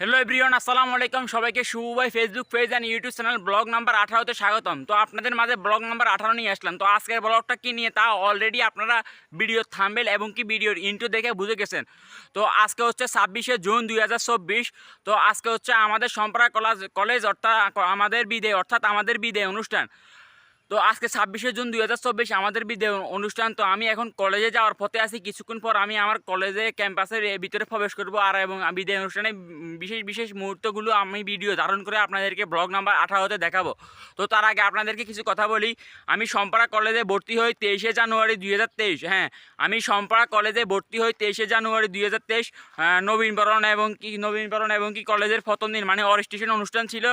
Hello everyone আসসালামু আলাইকুম। সবাইকে শুভ ভাই Facebook page and YouTube channel blog number আঠারোতে স্বাগতম। তো আপনাদের মাঝে ব্লগ নাম্বার আঠারো নিয়ে আসলাম। তো আজকের ব্লগটা কী নিয়ে তা অলরেডি আপনারা ভিডিও থাম্বেল এবং কি ভিডিওর ইন্টু দেখে বুঝে গেছেন। তো আজকে হচ্ছে ছাব্বিশে জুন দুই হাজার চব্বিশ। তো আজকে হচ্ছে আমাদের সম্প্রা কলেজ কলেজ অর্থাৎ আমাদের বিদে অর্থাৎ আমাদের বিদে অনুষ্ঠান। তো আজকে ছাব্বিশে জুন দুই হাজার চব্বিশ আমাদের বিদে অনুষ্ঠান, তো আমি এখন কলেজে যাওয়ার পথে আছি। কিছুক্ষণ পর আমি আমার কলেজে ক্যাম্পাসের ভিতরে প্রবেশ করব আর এবং বিদায় অনুষ্ঠানে বিশেষ বিশেষ মুহূর্তগুলো আমি ভিডিও ধারণ করে আপনাদেরকে ব্লগ নাম্বার আঠারোতে দেখাবো। তো তার আগে আপনাদেরকে কিছু কথা বলি। আমি সম্পাড়া কলেজে ভর্তি হই তেইশে জানুয়ারি দুই হাজার তেইশ হ্যাঁ। আমি সম্পাড়া কলেজে ভর্তি হই তেইশে জানুয়ারি দুই হাজার তেইশ নবীনবরণ এবং কি, নবীনবরণ এবং কি কলেজের প্রথম দিন মানে অরিস্টেশন অনুষ্ঠান ছিল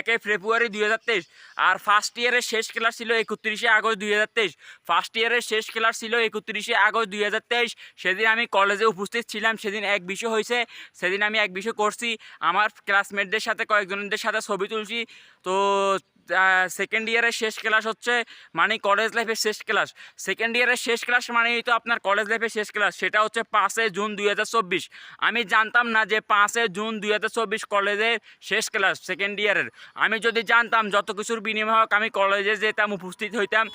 একে ফেব্রুয়ারি দুই হাজার তেইশ। আর ফার্স্ট ইয়ারের শেষ ক্লাস ছিল একত্রিশে আগস্ট দুই হাজার তেইশ। ফার্স্ট ইয়ারের শেষ ক্লাস ছিল একত্রিশে আগস্ট দুই হাজার তেইশ। সেদিন আমি কলেজে উপস্থিত ছিলাম, সেদিন এক বিষয় হয়েছে, সেদিন আমি এক বিষয় করছি। আমার ক্লাসমেটদের সাথে, কয়েকজনদের সাথে ছবি তুলছি। তো সেকেন্ড ইয়ারের শেষ ক্লাস হচ্ছে মানে কলেজ লাইফের শেষ ক্লাস সেকেন্ড ইয়ারের শেষ ক্লাস মানেই তো আপনার কলেজ লাইফের শেষ ক্লাস সেটা হচ্ছে পাঁচে জুন দুই হাজার চব্বিশ। আমি জানতাম না যে পাঁচে জুন দুই হাজার চব্বিশ কলেজের শেষ ক্লাস সেকেন্ড ইয়ারের আমি যদি জানতাম যত কিছুর বিনিময় হোক, আমি কলেজে যেতাম, উপস্থিত হইতাম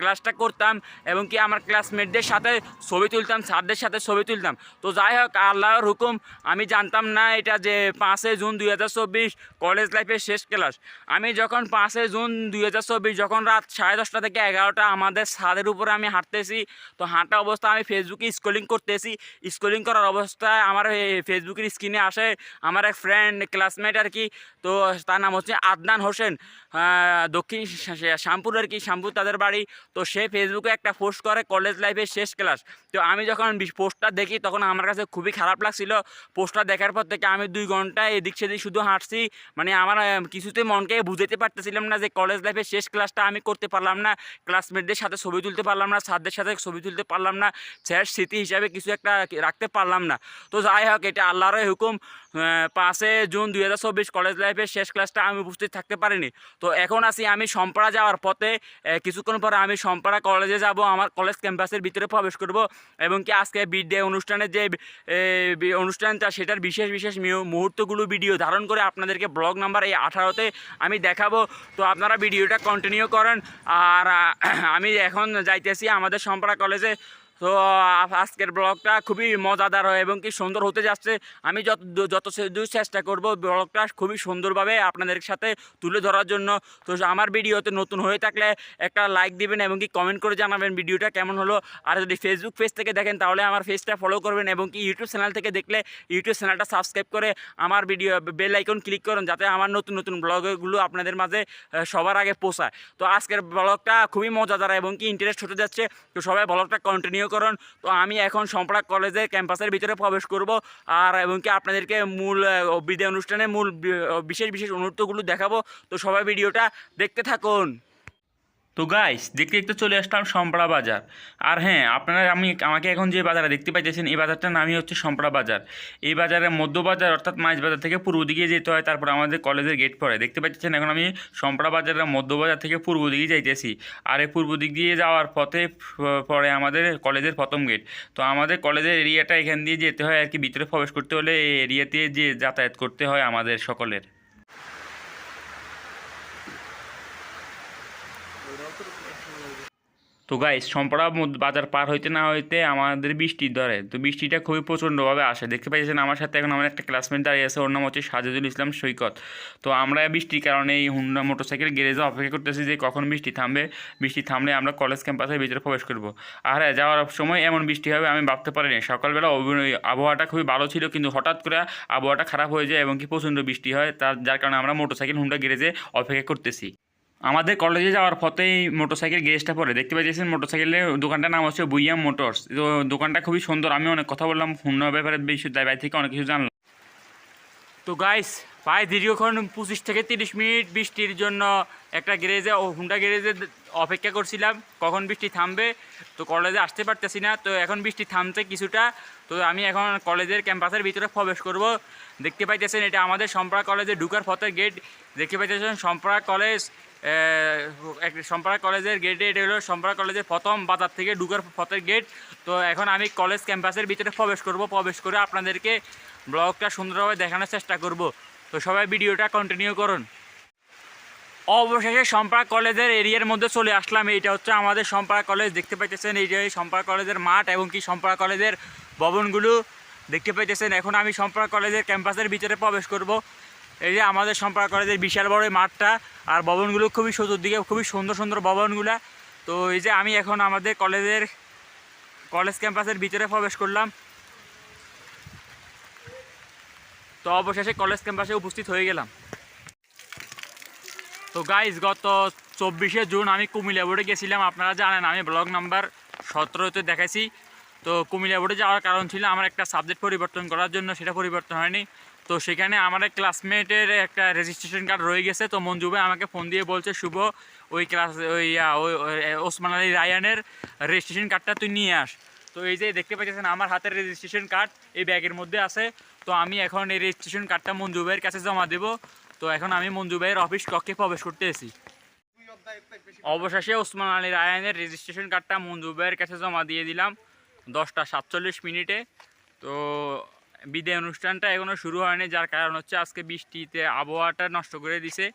ক্লাসটা করতাম, এবং কি আমার ক্লাসমেটদের সাথে ছবি তুলতাম স্যারদের সাথে ছবি তুলতাম। তো যাই হোক, আল্লাহর হুকুম, আমি জানতাম না এটা যে পাঁচে জুন দুই হাজার চব্বিশ কলেজ লাইফের শেষ ক্লাস আমি যখন পাঁচে জুন দুই হাজার চব্বিশ, যখন রাত সাড়ে দশটা থেকে এগারোটা আমাদের ছাদের উপরে আমি হাঁটতেছি, তো হাঁটা অবস্থা আমি ফেসবুকে স্ক্রলিং করতেছি। স্ক্রলিং করার অবস্থায় আমার ফেসবুকের স্ক্রিনে আসে আমার এক ফ্রেন্ড ক্লাসমেট আর কি, তো তার নাম হচ্ছে আদনান হোসেন। দক্ষিণ শ্যামপুর আর কি, শ্যামপুর তাদের বাড়ি, তো সে ফেসবুকে একটা পোস্ট করে কলেজ লাইফের শেষ ক্লাস তো আমি যখন পোস্টটা দেখি, তখন আমার কাছে খুবই খারাপ লাগছিল। পোস্টটা দেখার পর থেকে আমি দুই ঘণ্টা এদিক সেদিক শুধু হাঁটছি মানে আমার কিছুতে মনকে বুঝাতে পারতেছিলাম না যে কলেজ লাইফের শেষ ক্লাসটা আমি করতে পারলাম না ক্লাসমেটদের সাথে ছবি তুলতে পারলাম না স্যারদের সাথে ছবি তুলতে পারলাম না স্যার স্মৃতি হিসাবে কিছু একটা রাখতে পারলাম না। তো যাই হোক, এটা আল্লাহরই হুকুম। পাঁচে জুন দু হাজার চব্বিশ কলেজ লাইফের শেষ ক্লাসটা আমি উপস্থিত থাকতে পারিনি। তো এখন আছি আমি সম্পাড়া যাওয়ার পথে কিছুক্ষণ পরে আমি সম্পাড়া কলেজে যাব, আমার কলেজ ক্যাম্পাসের ভিতরে প্রবেশ করব এবং কি আজকে বিডে অনুষ্ঠানের যে অনুষ্ঠানটা সেটার বিশেষ বিশেষ মুহূর্তগুলো ভিডিও ধারণ করে আপনাদেরকে ব্লগ নাম্বার এই আঠারোতে আমি দেখাবো। তো আপনারা ভিডিওটা কন্টিনিউ করেন। আর আমি এখন যাইতেছি আমাদের সম্পাড়া কলেজে তো আজকের ব্লগটা খুবই মজাদার হয় এবং কি সুন্দর হতে যাচ্ছে। আমি যত যত দূর চেষ্টা করব ব্লগটা খুবই সুন্দরভাবে আপনাদের সাথে তুলে ধরার জন্য। তো, আমার ভিডিওতে নতুন হয়ে থাকলে একটা লাইক দিবেন এবং কি কমেন্ট করে জানাবেন ভিডিওটা কেমন হলো। আর যদি ফেসবুক পেজ থেকে দেখেন তাহলে আমার পেজটা ফলো করবেন এবং কি ইউটিউব চ্যানেল থেকে দেখলে ইউটিউব চ্যানেলটা সাবস্ক্রাইব করে আমার ভিডিও বেল আইকন ক্লিক করুন যাতে আমার নতুন নতুন ব্লগগুলো আপনাদের মাঝে সবার আগে পৌঁছায়। তো, আজকের ব্লগটা খুবই মজাদার এবং কি ইন্টারেস্ট হতে যাচ্ছে। তো, সবাই ব্লগটা কন্টিনিউ করুন। তো আমি এখন সম্পরাক কলেজে ক্যাম্পাসের ভিতরে প্রবেশ করব। আর এবং কি আপনাদেরকে মূল বিদায় অনুষ্ঠানে মূল বিশেষ বিশেষ অনুরোধগুলো দেখাবো। তো সবাই ভিডিওটা দেখতে থাকুন। তো গাইস দেখতে দেখতে চলে আসলাম সম্পড়া বাজার। আর হ্যাঁ আপনারা আমি, আমাকে এখন যে বাজারে দেখতে পাইতেছেন, এই বাজারটার নামই হচ্ছে সম্পড়া বাজার। এই বাজারের মধ্য বাজার, অর্থাৎ মাছ বাজার থেকে পূর্ব দিকে যেতে হয়, তারপর আমাদের কলেজের গেট পড়ে। দেখতে পাচ্ছেন এখন আমি সম্পড়া বাজারের মধ্য বাজার থেকে পূর্ব দিকে যাইতেছি। আর এই পূর্ব দিক দিয়ে যাওয়ার পথে পড়ে আমাদের কলেজের প্রথম গেট তো আমাদের কলেজের এরিয়াটা এখান দিয়ে যেতে হয় আর কি, ভিতরে প্রবেশ করতে হলে এই এরিয়াতে যে যাতায়াত করতে হয় আমাদের সকলের। তো গাইস সম্পড়া বাজার পার হইতে না হইতে আমাদের বৃষ্টি ধরে। তো বৃষ্টিটা খুবই প্রচণ্ডভাবে আসে। দেখতে পাইছেন আমার সাথে এখন আমার একটা ক্লাসমেট দাঁড়িয়ে আছে, ওর নাম হচ্ছে সাজেদুল ইসলাম সৈকত। তো আমরা বৃষ্টির কারণে এই হুন্ডা মোটরসাইকেল গ্যারেজে অপেক্ষা করতেছি যে কখন বৃষ্টি থামবে। বৃষ্টি থামলে আমরা কলেজ ক্যাম্পাসের ভিতরে প্রবেশ করব। আর হ্যাঁ যাওয়ার সময় এমন বৃষ্টি হবে আমি ভাবতে পারিনি। সকালবেলা আবহাওয়াটা খুবই ভালো ছিল, কিন্তু হঠাৎ করে আবহাওয়াটা খারাপ হয়ে যায় এবং কি প্রচণ্ড বৃষ্টি হয়, তার, যার কারণে আমরা মোটরসাইকেল হুন্ডা গ্যারেজে অপেক্ষা করতেছি। আমাদের কলেজে যাওয়ার পথেই মোটরসাইকেল গ্যারেজটা পরে দেখতে পাচ্ছেন মোটরসাইকেলের দোকানটার নাম হচ্ছে বুইয়াম মোটরস। তো দোকানটা খুবই সুন্দর, আমি অনেক কথা বললাম হুন্ডার ব্যাপারে বেশি বাইরে থেকে অনেক কিছু জানলাম। তো গাইস প্রায় দীর্ঘক্ষণ পঁচিশ থেকে তিরিশ মিনিট বৃষ্টির জন্য একটা গ্যারেজে হুন্ডা গ্যারেজে অপেক্ষা করছিলাম, কখন বৃষ্টি থামবে? তো কলেজে আসতে পারতেছি না, তো এখন বৃষ্টি থামছে কিছুটা। তো আমি এখন কলেজের ক্যাম্পাসের ভিতরে প্রবেশ করব। দেখতে পাইতেছেন, এটা আমাদের সম্পরা কলেজে ঢুকার পথের গেট দেখতে পাইতেছেন, সম্পরা কলেজ সম্পরা কলেজের গেটে এটা হলো সম্পরা কলেজের প্রথম বাজার থেকে ঢুকার পথের গেট তো এখন আমি কলেজ ক্যাম্পাসের ভিতরে প্রবেশ করব, প্রবেশ করে আপনাদেরকে ব্লগটা সুন্দরভাবে দেখানোর চেষ্টা করব। তো সবাই ভিডিওটা কন্টিনিউ করুন। অবশেষে সম্পার কলেজের এরিয়ার মধ্যে চলে আসলাম। এইটা হচ্ছে আমাদের সম্পার কলেজ, দেখতে পাইতেছেন এই যে সম্পার কলেজের মাঠ এবং কি সম্পার কলেজের ভবনগুলো দেখতে পাইতেছেন। এখন আমি সম্পার কলেজের ক্যাম্পাসের ভিতরে প্রবেশ করব। এই যে আমাদের সম্পার কলেজের বিশাল বড় মাঠটা আর ভবনগুলো খুবই চতুর্দিকে খুবই সুন্দর সুন্দর ভবনগুলা। তো এই যে আমি এখন আমাদের কলেজের, কলেজ ক্যাম্পাসের ভিতরে প্রবেশ করলাম। তো অবশেষে কলেজ ক্যাম্পাসে উপস্থিত হয়ে গেলাম। তো গাইজ গত চব্বিশে জুন আমি কুমিল্লা বোর্ডে গেছিলাম। আপনারা জানেন, আমি ব্লগ নাম্বার সতেরোতে দেখাইছি। তো কুমিল্লা বোর্ডে যাওয়ার কারণ ছিল, আমার একটা সাবজেক্ট পরিবর্তন করার জন্য সেটা পরিবর্তন হয়নি। তো সেখানে আমার এক ক্লাসমেটের একটা রেজিস্ট্রেশন কার্ড রয়ে গেছে। তো মঞ্জু ভাই আমাকে ফোন দিয়ে বলছে, শুভ, ওই ক্লাস ওই ওসমান আলী রায়ানের রেজিস্ট্রেশন কার্ডটা তুই নিয়ে আস। তো এই যে দেখতে পাচ্ছেন আমার হাতের রেজিস্ট্রেশন কার্ড এই ব্যাগের মধ্যে আছে। তো আমি এখন এই রেজিস্ট্রেশন কার্ডটা মঞ্জু ভাইয়ের কাছে জমা দেবো। তো এখন আমি মঞ্জু ভাইয়ের অফিস কক্ষে প্রবেশ করতে এসেছি। অবশেষে ওসমান আলী রায়ানের রেজিস্ট্রেশন কার্ডটা মঞ্জু ভাইয়ের কাছে জমা দিয়ে দিলাম দশটা সাতচল্লিশ মিনিটে। তো বিদায় অনুষ্ঠানটা এখনও শুরু হয়নি, যার কারণ হচ্ছে আজকে বৃষ্টিতে আবহাওয়াটা নষ্ট করে দিছে।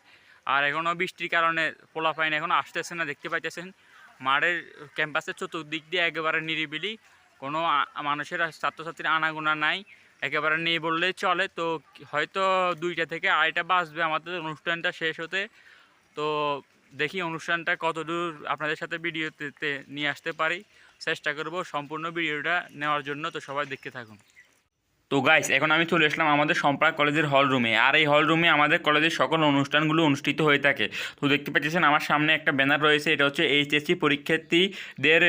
আর এখনও বৃষ্টির কারণে পোলাপাইন এখন আসতেছে না, দেখতে পাইতেছেন। মাঠের ক্যাম্পাসের চতুর্দিক দিয়ে একেবারে নিরিবিলি, কোনো মানুষের ছাত্রছাত্রীর আনাগোনা নাই, একেবারে নেই বললেই চলে। তো হয়তো দুইটা থেকে আড়াইটা বাজবে আমাদের অনুষ্ঠানটা শেষ হতে। তো দেখি অনুষ্ঠানটা কতদূর আপনাদের সাথে ভিডিওতে নিয়ে আসতে পারি। চেষ্টা করব সম্পূর্ণ ভিডিওটা নেওয়ার জন্য, তো সবাই দেখতে থাকুন। তো গাইস এখন আমি চলে আসলাম আমাদের সম্প্রাক কলেজের হল রুমে আর এই হল রুমে আমাদের কলেজের সকল অনুষ্ঠানগুলো অনুষ্ঠিত হয়ে থাকে। তো দেখতে পাচ্ছেন আমার সামনে একটা ব্যানার রয়েছে, এটা হচ্ছে এইচএসসি পরীক্ষার্থীদের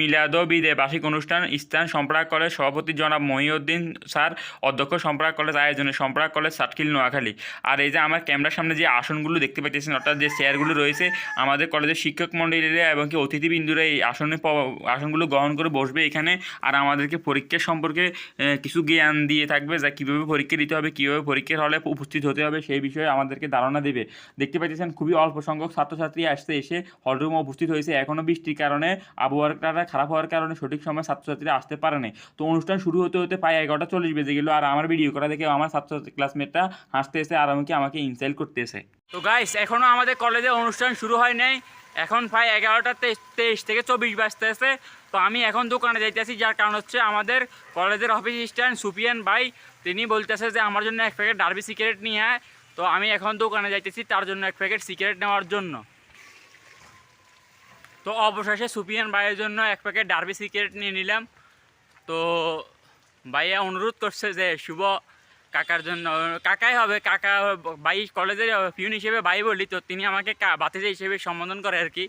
মিলাদ বিদে বার্ষিক অনুষ্ঠান। স্থান সম্প্রাক কলেজ সভাপতি জনাব মহিউদ্দিন স্যার, অধ্যক্ষ সম্প্রাক কলেজ আয়োজনে সম্প্রাক কলেজ সাতকিল নোয়াখালী। আর এই যে আমার ক্যামেরার সামনে যে আসনগুলো দেখতে পাচ্ছেন, অর্থাৎ যে চেয়ারগুলো রয়েছে, আমাদের কলেজের শিক্ষক মণ্ডলীরা এবং কি অতিথিবৃন্দুরা এই আসনে আসনগুলো গ্রহণ করে বসবে এখানে। আর আমাদেরকে পরীক্ষার সম্পর্কে কিছু জ্ঞান দিয়ে থাকবে যা কীভাবে পরীক্ষা দিতে হবে, কীভাবে পরীক্ষার হলে উপস্থিত হতে হবে সেই বিষয়ে আমাদেরকে ধারণা দেবে। দেখতে পাচ্ছেন খুবই অল্প সংখ্যক ছাত্রছাত্রী আসতে এসে হলরুমে উপস্থিত হয়েছে। এখনও বৃষ্টির কারণে আবহাওয়াটা খারাপ হওয়ার কারণে সঠিক সময় ছাত্রছাত্রীরা আসতে পারে নাই। তো অনুষ্ঠান শুরু হতে হতে প্রায় এগারোটা চল্লিশ বেজে গেলো আর আমার ভিডিও করা দেখে আমার ছাত্রছাত্রী ক্লাসমেটটা হাসতে এসে আর আমাকে আমাকে ইনসাইল করতেছে। তো গাইস এখনও আমাদের কলেজে অনুষ্ঠান শুরু হয় নাই। এখন প্রায় এগারোটা তেইশ থেকে চব্বিশ বাজতে আছে তো আমি এখন দোকানে যাইতেছি, যার কারণ হচ্ছে আমাদের কলেজের অফিস স্ট্যান্ড সুপিয়ান ভাই, তিনি বলতেছে যে আমার জন্য এক প্যাকেট ডার্বি সিগারেট নিয়ে আয়। তো আমি এখন দোকানে যাইতেছি তার জন্য এক প্যাকেট সিগারেট নেওয়ার জন্য। তো অবশেষে সুপিয়ান ভাইয়ের জন্য এক প্যাকেট ডার্বি সিগারেট নিয়ে নিলাম। তো ভাইয়া অনুরোধ করছে যে শুভ কাকার জন্য, কাকাই হবে, কাকা ভাই কলেজের পিউন হিসেবে ভাই বলি, তো তিনি আমাকে বাতিজা হিসেবে সম্বোধন করে আর কি।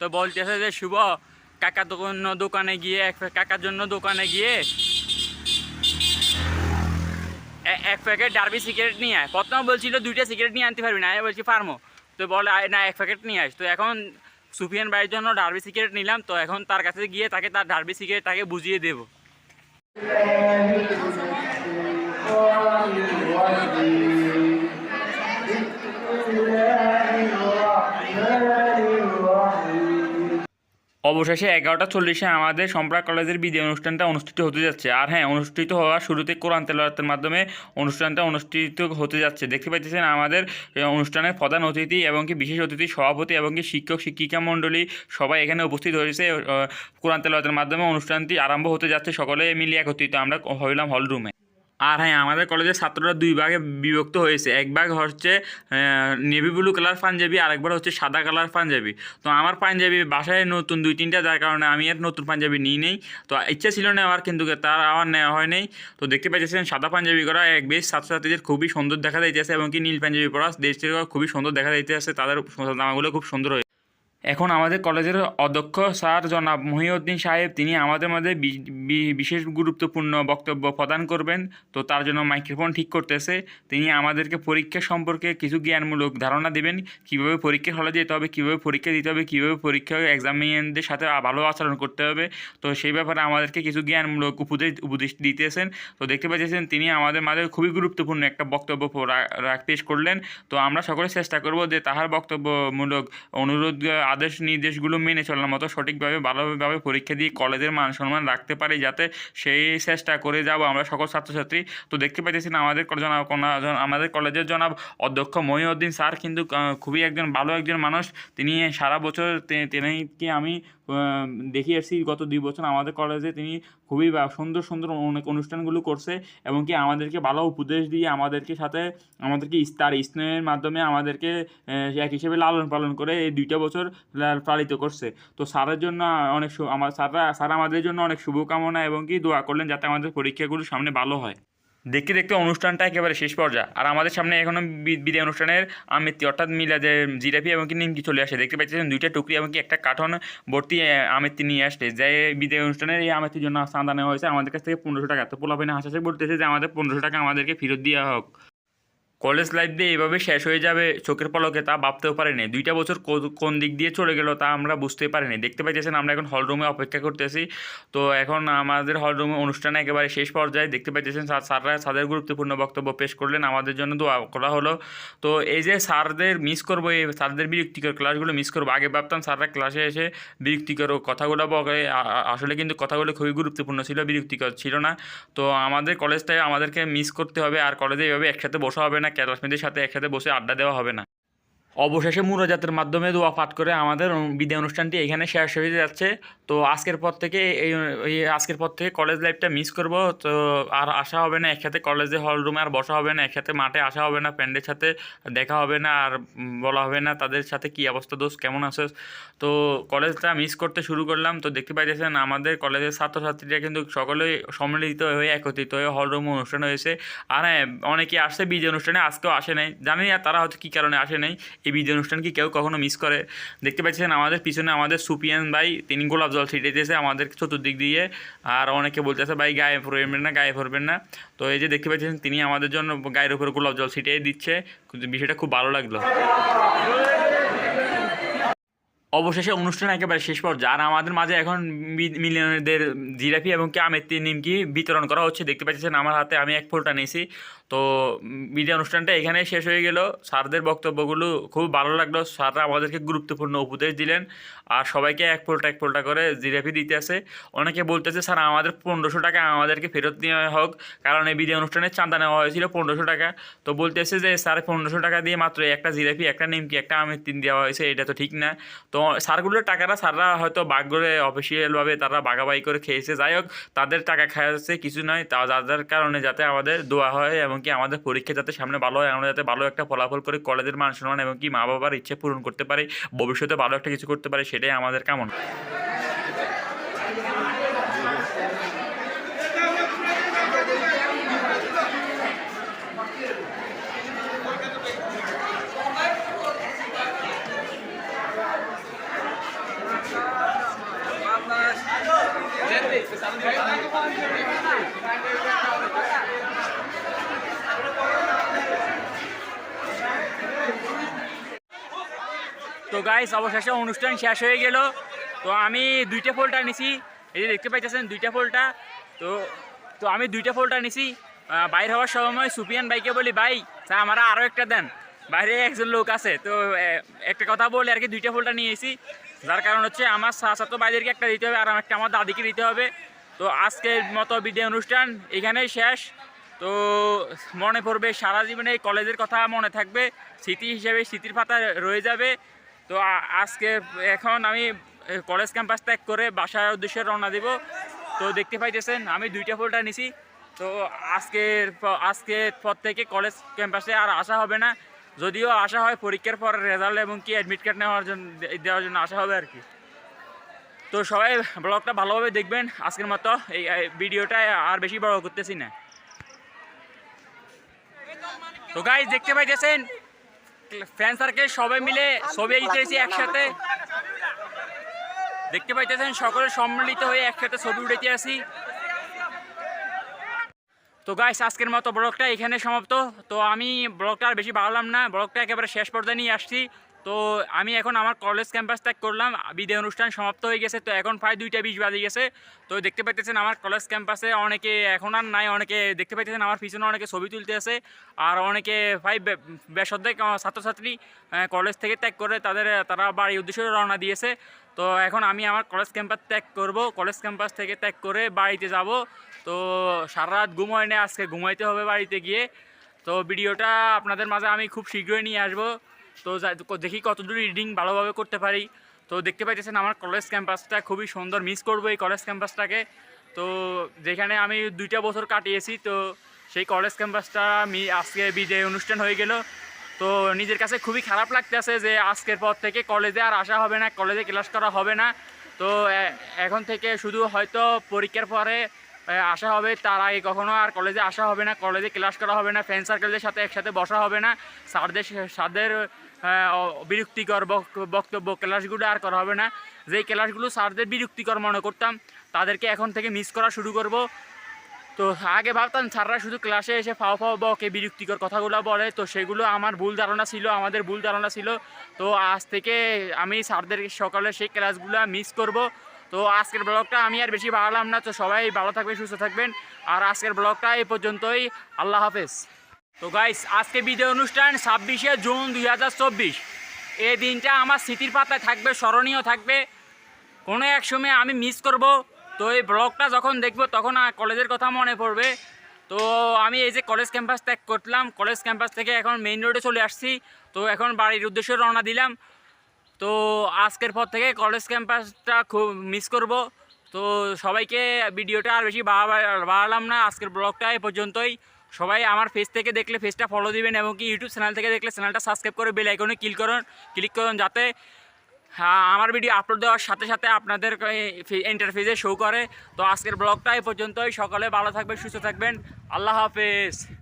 তো বলতেছে যে, শুভ, কাকার দোকান দোকানে গিয়ে, এক কাকার জন্য দোকানে গিয়ে এক প্যাকেট ডার্বি সিগারেট নিয়ে আয়। প্রথমে বলছিল, দুইটা সিগারেট নিয়ে আনতে পারবি না। বলছি পারমো তো বলে, আয়, না, এক প্যাকেট নিয়ে আস তো এখন সুফিয়ান ভাইয়ের জন্য ডার্বি সিগারেট নিলাম, তো এখন তার কাছে গিয়ে তাকে তার ডার্বি সিগারেট তাকে বুঝিয়ে দেবো। অবশেষে এগারোটা চল্লিশে আমাদের সম্প্রাক কলেজের বিদায় অনুষ্ঠানটা অনুষ্ঠিত হতে যাচ্ছে। আর হ্যাঁ অনুষ্ঠিত হওয়ার শুরুতে কোরআন তেলাওয়াতের মাধ্যমে অনুষ্ঠানটা অনুষ্ঠিত হতে যাচ্ছে। দেখতে পাচ্ছেন আমাদের অনুষ্ঠানের প্রধান অতিথি এবং কি বিশেষ অতিথি, সভাপতি এবং কি শিক্ষক, শিক্ষিকা মণ্ডলী সবাই এখানে উপস্থিত হয়েছে। কোরআন তেলাওয়াতের মাধ্যমে অনুষ্ঠানটি আরম্ভ হতে যাচ্ছে সকলে মিলিয়ে একত্রিত। আমরা হইলাম হল রুমে। আর হ্যাঁ আমাদের কলেজের ছাত্ররা দুই ভাগে বিভক্ত হয়েছে। এক ভাগ হচ্ছে নেভি ব্লু কালার পাঞ্জাবি আর একবার হচ্ছে সাদা কালার পাঞ্জাবি। তো আমার পাঞ্জাবি বাসায় নতুন দুই তিনটা, যার কারণে আমি আর নতুন পাঞ্জাবি নিই নেই। তো ইচ্ছা ছিল নেওয়ার, কিন্তু তার আমার নেওয়া হয় নাই। তো দেখতে পাচ্ছেন সাদা পাঞ্জাবি করা এক বেশ ছাত্রছাত্রীদের খুবই সুন্দর দেখা যাইতেছে এবং কি নীল পাঞ্জাবি পরা দেশটির খুবই সুন্দর দেখা যাইতেছে, তাদের জামাগুলো খুব সুন্দর এখন আমাদের কলেজের অধ্যক্ষ স্যার জনাব মহিউদ্দিন সাহেব, তিনি আমাদের মধ্যে বিশেষ গুরুত্বপূর্ণ বক্তব্য প্রদান করবেন। তো তার জন্য মাইক্রোফোন ঠিক করতেছে। তিনি আমাদেরকে পরীক্ষা সম্পর্কে কিছু জ্ঞানমূলক ধারণা দেবেন। কীভাবে পরীক্ষার হলে যেতে হবে, কীভাবে পরীক্ষা দিতে হবে, কীভাবে পরীক্ষা এক্সামিনেন্টদের সাথে ভালো আচরণ করতে হবে। তো সেই ব্যাপারে আমাদেরকে কিছু জ্ঞানমূলক উপদেশ উপদেশ দিতেছেন। তো দেখতে পাচ্ছেন, তিনি আমাদের মাঝে খুবই গুরুত্বপূর্ণ একটা বক্তব্য পেশ করলেন। তো আমরা সকলে চেষ্টা করব যে তাহার বক্তব্যমূলক অনুরোধ আদেশ নির্দেশগুলো মেনে চলার মতো সঠিকভাবে, ভালোভাবে পরীক্ষা দিয়ে কলেজের মান সম্মান রাখতে পারি যাতে সেই চেষ্টা করে যাব আমরা সকল ছাত্রছাত্রী। তো দেখতে পাইতেছেন আমাদের জনাব আমাদের কলেজের জনাব অধ্যক্ষ মহিউদ্দিন স্যার কিন্তু খুবই একজন ভালো একজন মানুষ। তিনি সারা বছর তে- তিনিকে আমি দেখিয়েছি দেখে গত দুই বছর আমাদের কলেজে তিনি খুবই সুন্দর সুন্দর অনেক অনুষ্ঠানগুলো করছে এবং কি আমাদেরকে ভালো উপদেশ দিয়ে আমাদেরকে সাথে আমাদেরকে তার স্নেহের মাধ্যমে আমাদেরকে এক হিসেবে লালন পালন করে এই দুইটা বছর পালিত করছে। তো স্যারের জন্য অনেক আমার, স্যাররা, স্যার আমাদের জন্য অনেক শুভকামনা এবং কি দোয়া করলেন যাতে আমাদের পরীক্ষাগুলো সামনে ভালো হয়। দেখতে দেখতে অনুষ্ঠানটা একেবারে শেষ পর্যায়ে। আর আমাদের সামনে এখনও বিদায় অনুষ্ঠানের আমৃত্যু অর্থাৎ মিলাদের জিরাপি এবং কি নিমকি চলে আসে। দেখতে পাচ্ছেন দুইটা টুকরি এবং কি একটা কাঠন ভর্তি আমৃত্যু নিয়ে আসছে। যে বিদায় অনুষ্ঠানের এই আমৃত্যুর জন্য চাঁদা নেওয়া হয়েছে আমাদের কাছ থেকে পনেরোশো টাকা। তো পোলাপিনা হাসাসে বলতেছে যে আমাদের পনেরোশো টাকা আমাদেরকে ফেরত দেওয়া হোক। কলেজ লাইফ দিয়ে এভাবে শেষ হয়ে যাবে চোখের পলকে তা ভাবতেও পারেনি। দুইটা বছর কোন দিক দিয়ে চলে গেল তা আমরা বুঝতে পারিনি। দেখতে পাইতেছেন, আমরা এখন হলরুমে অপেক্ষা করতেছি। তো এখন আমাদের হলরুমে অনুষ্ঠানে একেবারে শেষ পর্যায়ে। দেখতে পাইতেছেন, স্যার, স্যাররা স্যারদের গুরুত্বপূর্ণ বক্তব্য পেশ করলেন। আমাদের জন্য দোয়া করা হলো। তো এই যে স্যারদের মিস করব, এই স্যারদের বিরক্তিকর ক্লাসগুলো মিস করব, আগে ভাবতাম স্যাররা ক্লাসে এসে বিরক্তিকর কথাগুলো বলে। আসলে কিন্তু কথাগুলো খুবই গুরুত্বপূর্ণ ছিল, বিরক্তিকর ছিল না। তো আমাদের কলেজটায় আমাদেরকে মিস করতে হবে, আর কলেজে এভাবে একসাথে বসা হবে না। ক্লাসমেটদের সাথে একসাথে বসে আড্ডা দেওয়া হবে না। অবশেষে মুরাজাতের মাধ্যমে দোয়া পাঠ করে আমাদের বিদায় অনুষ্ঠানটি এখানে শেষ হয়ে যাচ্ছে। তো আজকের পর থেকে এই আজকের পর থেকে কলেজ লাইফটা মিস করব। তো আর আসা হবে না একসাথে কলেজে হল রুমে আর বসা হবে না একসাথে মাঠে আসা হবে না ফ্রেন্ডের সাথে দেখা হবে না, আর বলা হবে না তাদের সাথে কী অবস্থা দোষ কেমন আছে? তো কলেজটা মিস করতে শুরু করলাম। তো দেখতে পাইতেছেন আমাদের কলেজের ছাত্রছাত্রীরা কিন্তু সকলেই সম্মিলিত হয়ে, একত্রিত হয়ে হল রুম অনুষ্ঠান হয়েছে। আর হ্যাঁ অনেকে আসছে বিজয় অনুষ্ঠানে, আজকেও আসে নাই। জানি না তারা হয়তো কী কারণে আসে নাই। এই বিজয় অনুষ্ঠান কি কেউ কখনো মিস করে? দেখতে পাচ্ছেন আমাদের পিছনে আমাদের সুপিয়ান ভাই, তিনি গোলাপ জল ছিটিয়েছে আমাদের চতুর্দিক দিয়ে, আর অনেকে বলতেছে ভাই, গায়ে পড়বেন না, গায়ে পড়বেন না। তো এই যে দেখতে পাচ্ছেন, তিনি আমাদের জন্য গায়ের উপরে গোলাপ জল ছিটিয়ে দিচ্ছে। কিন্তু বিষয়টা খুব ভালো লাগল। অবশেষে অনুষ্ঠান একেবারে শেষ পর্যায়ে। আর আমাদের মাঝে এখন মিলিয়নদের জিরাপি এবং কি আমের নিমকি বিতরণ করা হচ্ছে। দেখতে পাচ্ছেন, আমার হাতে আমি এক ফোলটা নিয়েছি। তো মিডিয়া অনুষ্ঠানটা এখানে শেষ হয়ে গেল। স্যারদের বক্তব্যগুলো খুব ভালো লাগল। স্যাররা আমাদেরকে গুরুত্বপূর্ণ উপদেশ দিলেন আর সবাইকে এক ফোলটা এক ফোলটা করে জিরাপি দিতে আছে। অনেকে বলতেছে, স্যার, আমাদের পনেরোশো টাকা আমাদেরকে ফেরত নেওয়া হোক। কারণ এই বিদায় অনুষ্ঠানের চাঁদা নেওয়া হয়েছিল পনেরোশো টাকা। তো বলতেছে যে, স্যার, পনেরোশো টাকা দিয়ে মাত্র একটা জিরাফি একটা নিমকি, একটা আমের তিন দেওয়া হয়েছে। এটা তো ঠিক না। তো স্যারগুলোর টাকাটা স্যাররা হয়তো বাঘ করে অফিসিয়ালভাবে তারা বাগাবাগি করে খেয়েছে। যাই হোক, তাদের টাকা খাওয়াচ্ছে কিছু নয়। তা যার কারণে যাতে আমাদের দোয়া হয় এবং কি আমাদের পরীক্ষা যাতে সামনে ভালো হয়, আমরা যাতে ভালো একটা ফলাফল করে কলেজের মান সম্মান এবং কি মা বাবার ইচ্ছে পূরণ করতে পারি, ভবিষ্যতে ভালো একটা কিছু করতে পারি, সেটাই আমাদের কামনা। তো গাইস অবশেষে অনুষ্ঠান শেষ হয়ে গেল। তো আমি দুইটা ফোল্ডার নিছি। এই যে দেখতে পাইতেছেন, দুইটা ফোল্ডার তো তো আমি দুইটা ফোল্ডার নিছি। বাইর হওয়ার সময় সুপিয়ান ভাইকে বলি, ভাই তা আমার আরও একটা দেন। বাইরে একজন লোক আছে। তো একটা কথা বলে আর কি দুইটা ফোল্ডার নিয়েছি যার কারণ হচ্ছে আমার ছাত্র ভাইদেরকে একটা দিতে হবে, আর আমার একটা আমার দাদিকে দিতে হবে। তো আজকের মতো বিদায় অনুষ্ঠান এখানেই শেষ। তো, মনে পড়বে সারা জীবনে কলেজের কথা মনে থাকবে। স্মৃতি হিসেবে স্মৃতির পাতা রয়ে যাবে। তো আজকে এখন আমি কলেজ ক্যাম্পাস ত্যাগ করে বাসার উদ্দেশ্যে রওনা দেব। তো দেখতে পাইতেছেন, আমি দুইটা ফোল্ডার নিছি। তো আজকের আজকের পর থেকে কলেজ ক্যাম্পাসে আর আসা হবে না। যদিও আসা হয় পরীক্ষার পর রেজাল্ট এবং কি অ্যাডমিট কার্ড নেওয়ার জন্য দেওয়ার জন্য আসা হবে আর কি। তো সবাই ব্লগটা ভালোভাবে দেখবেন। আজকের মতো এই এই ভিডিওটা আর বেশি বড় করতেছি না। তো গাইজ দেখতে পাইতেছেন ফ্রেন্ড সার্কেল সবাই মিলে ছবি উঠেছি একসাথে। দেখতে পাইতেছেন, সকলে সম্মিলিত হয়ে একসাথে ছবি উঠেতে আসি। তো গাইস আজকের মতো ব্লগটা এখানে সমাপ্ত। তো আমি ব্লগটা আর বেশি বাড়লাম না, ব্লগটা একেবারে শেষ পর্যায়ে নিয়ে আসছি। তো আমি এখন আমার কলেজ ক্যাম্পাস ত্যাগ করলাম। বিদায় অনুষ্ঠান সমাপ্ত হয়ে গেছে, তো এখন প্রায় দুইটা বিশ বাজে গেছে। তো দেখতে পাইতেছেন আমার কলেজ ক্যাম্পাসে অনেকে এখন আর নাই, অনেকে দেখতে পাইতেছেন আমার পিছনে অনেকে ছবি তুলতে আছে, আর অনেকে প্রায় বে- বেশ ছাত্রছাত্রী কলেজ থেকে ত্যাগ করে তাদের, তারা বাড়ির উদ্দেশ্যে রওনা দিয়েছে। তো এখন আমি আমার কলেজ ক্যাম্পাস ত্যাগ করব কলেজ ক্যাম্পাস থেকে ত্যাগ করে বাড়িতে যাব। তো সারা রাত ঘুম না, আজকে ঘুমাইতে হবে বাড়িতে গিয়ে। তো ভিডিওটা আপনাদের মাঝে আমি খুব শীঘ্রই নিয়ে আসব। তো দেখি কতদূর রিডিং ভালোভাবে করতে পারি। তো দেখতে পাইতেছেন আমার কলেজ ক্যাম্পাসটা খুবই সুন্দর মিস করব এই কলেজ ক্যাম্পাসটাকে তো যেখানে আমি দুইটা বছর কাটিয়েছি, তো সেই কলেজ ক্যাম্পাসটা আজকে বিদায় অনুষ্ঠান হয়ে গেল। তো নিজের কাছে খুবই খারাপ লাগতেছে যে আজকের পর থেকে কলেজে আর আসা হবে না কলেজে ক্লাস করা হবে না। তো এখন থেকে শুধু হয়তো পরীক্ষার পরে আসা হবে, তার আগে কখনো আর কলেজে আসা হবে না কলেজে ক্লাস করা হবে না ফ্রেন্ড সার্কেলদের সাথে একসাথে বসা হবে না। স্যারদের স্যারদের বিরক্তিকর বক- বক্তব্য ক্লাসগুলো আর করা হবে না। যেই ক্লাসগুলো স্যারদের বিরক্তিকর মনে করতাম, তাদেরকে এখন থেকে মিস করা শুরু করব। তো আগে ভাবতাম স্যাররা শুধু ক্লাসে এসে ফাও ফাও বকে বিরক্তিকর কথাগুলো বলে। তো সেগুলো আমার ভুল ধারণা ছিল, আমাদের ভুল ধারণা ছিল। তো আজ থেকে আমি স্যারদের সকালে সেই ক্লাসগুলো মিস করব। তো আজকের ব্লগটা আমি আর বেশি বাড়ালাম না। তো সবাই ভালো থাকবে সুস্থ থাকবেন। আর আজকের ব্লগটা এই পর্যন্তই। আল্লাহ হাফেজ। তো গাইস আজকে বিদায় অনুষ্ঠান ছাব্বিশে জুন দুই হাজার চব্বিশ। এই দিনটা আমার স্মৃতির পাতায় থাকবে, স্মরণীয় থাকবে। কোনো এক সময় আমি মিস করব। তো এই ব্লগটা যখন দেখব, তখন কলেজের কথা মনে পড়বে। তো আমি এই যে কলেজ ক্যাম্পাস ত্যাগ করলাম কলেজ ক্যাম্পাস থেকে এখন মেইন রোডে চলে আসছি। তো এখন বাড়ির উদ্দেশ্যে রওনা দিলাম। তো আজকের পর থেকে কলেজ ক্যাম্পাসটা খুব মিস করব। তো সবাইকে ভিডিওটা আর বেশি বাড়ালাম না। আজকের ব্লগটা এ পর্যন্তই। সবাই আমার ফেস থেকে দেখলে ফেসটা ফলো দিবেন এবং কি ইউটিউব চ্যানেল থেকে দেখলে চ্যানেলটা সাবস্ক্রাইব করে বেল আইকনে ক্লিক করুন ক্লিক করুন যাতে হ্যাঁ আমার ভিডিও আপলোড দেওয়ার সাথে সাথে আপনাদের ইন্টারফেসে শো করে। তো আজকের ব্লগটা এই পর্যন্তই। সকালে ভালো থাকবেন, সুস্থ থাকবেন। আল্লাহ হাফেজ।